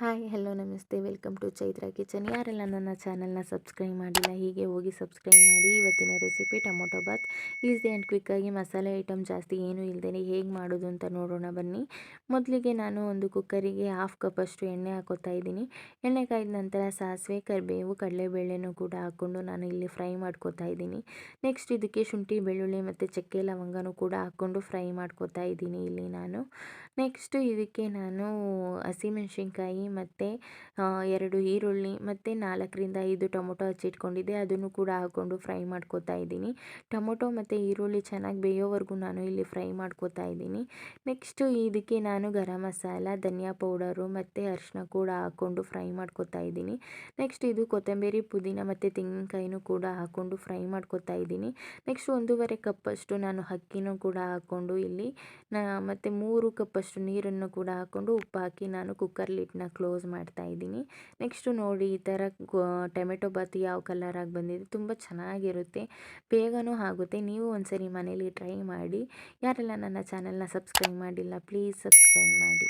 Hi, hello, ನಮಸ್ತೆ. Welcome to Chaitra kitchen. ಯಾರೆಲ್ಲ ನನ್ನ ಚಾನಲ್ನ ಸಬ್ಸ್ಕ್ರೈಬ್ ಮಾಡಿಲ್ಲ, ಹೀಗೆ ಹೋಗಿ ಸಬ್ಸ್ಕ್ರೈಬ್ ಮಾಡಿ. ಇವತ್ತಿನ recipe tomato bath. Easy and ಕ್ವಿಕ್ಕಾಗಿ ಮಸಾಲೆ ಐಟಮ್ ಜಾಸ್ತಿ ಏನೂ ಇಲ್ಲದೇ ಹೇಗೆ ಮಾಡೋದು ಅಂತ ನೋಡೋಣ ಬನ್ನಿ. ಮೊದಲಿಗೆ ನಾನು ಒಂದು ಕುಕ್ಕರಿಗೆ ಹಾಫ್ ಕಪ್ಪಷ್ಟು ಎಣ್ಣೆ ಹಾಕೋತಾ ಇದ್ದೀನಿ. ಎಣ್ಣೆ ಕಾಯ್ದ ನಂತರ ಸಾಸಿವೆ, ಕರಿಬೇವು, ಕಡಲೆಬೇಳೆನೂ ಕೂಡ ಹಾಕ್ಕೊಂಡು ನಾನು ಇಲ್ಲಿ ಫ್ರೈ ಮಾಡ್ಕೋತಾ ಇದ್ದೀನಿ. ನೆಕ್ಸ್ಟ್ ಇದಕ್ಕೆ ಶುಂಠಿ, ಬೆಳ್ಳುಳ್ಳಿ ಮತ್ತು ಚಕ್ಕೆ, ಲವಂಗನೂ ಕೂಡ ಹಾಕ್ಕೊಂಡು ಫ್ರೈ ಮಾಡ್ಕೋತಾ ಇದ್ದೀನಿ ಇಲ್ಲಿ ನಾನು. ನೆಕ್ಸ್ಟು ಇದಕ್ಕೆ ನಾನು ಹಸಿಮೆಣ್ಸಿನ್ಕಾಯಿ ಮತ್ತು ಎರಡು ಈರುಳ್ಳಿ ಮತ್ತು ನಾಲ್ಕರಿಂದ ಐದು ಟೊಮೊಟೊ ಹಚ್ಚಿಟ್ಕೊಂಡಿದ್ದೆ. ಅದನ್ನು ಕೂಡ ಹಾಕ್ಕೊಂಡು ಫ್ರೈ ಮಾಡ್ಕೋತಾ ಇದ್ದೀನಿ. ಟೊಮೊಟೊ ಮತ್ತು ಈರುಳ್ಳಿ ಚೆನ್ನಾಗಿ ಬೇಯೋವರೆಗೂ ನಾನು ಇಲ್ಲಿ ಫ್ರೈ ಮಾಡ್ಕೋತಾ ಇದ್ದೀನಿ. ನೆಕ್ಸ್ಟು ಇದಕ್ಕೆ ನಾನು ಗರಂ ಮಸಾಲ, ಧನಿಯಾ ಪೌಡರು ಮತ್ತು ಅರಿಶಿನ ಕೂಡ ಹಾಕ್ಕೊಂಡು ಫ್ರೈ ಮಾಡ್ಕೋತಾ ಇದ್ದೀನಿ. ನೆಕ್ಸ್ಟ್ ಇದು ಕೊತ್ತಂಬರಿ, ಪುದೀನ ಮತ್ತು ತೆಂಗಿನಕಾಯಿನೂ ಕೂಡ ಹಾಕ್ಕೊಂಡು ಫ್ರೈ ಮಾಡ್ಕೋತಾ ಇದ್ದೀನಿ. ನೆಕ್ಸ್ಟ್ ಒಂದೂವರೆ ಕಪ್ಪಷ್ಟು ನಾನು ಅಕ್ಕಿನೂ ಕೂಡ ಹಾಕ್ಕೊಂಡು ಇಲ್ಲಿ, ನಾ, ಮತ್ತು ಮೂರು ಕಪ್ಪಷ್ಟು ನೀರನ್ನು ಕೂಡ ಹಾಕ್ಕೊಂಡು ಉಪ್ಪು ಹಾಕಿ ನಾನು ಕುಕ್ಕರ್ ಲಿಡ್ನ ಕ್ಲೋಸ್ ಮಾಡ್ತಾ ಇದ್ದೀನಿ. ನೆಕ್ಸ್ಟು ನೋಡಿ ಈ ಥರ ಟೊಮೆಟೊ ಬಾತ್ ಯಾವ ಕಲರಾಗಿ ಬಂದಿದೆ ತುಂಬ ಚೆನ್ನಾಗಿರುತ್ತೆ. ಬೇಗನೂ ಆಗುತ್ತೆ. ನೀವು ಒಂದ್ಸರಿ ಮನೇಲಿ ಟ್ರೈ ಮಾಡಿ. ಯಾರೆಲ್ಲ ನನ್ನ ಚಾನಲ್ನ ಸಬ್ಸ್ಕ್ರೈಬ್ ಮಾಡಿಲ್ಲ ಪ್ಲೀಸ್ ಸಬ್ಸ್ಕ್ರೈಬ್ ಮಾಡಿ.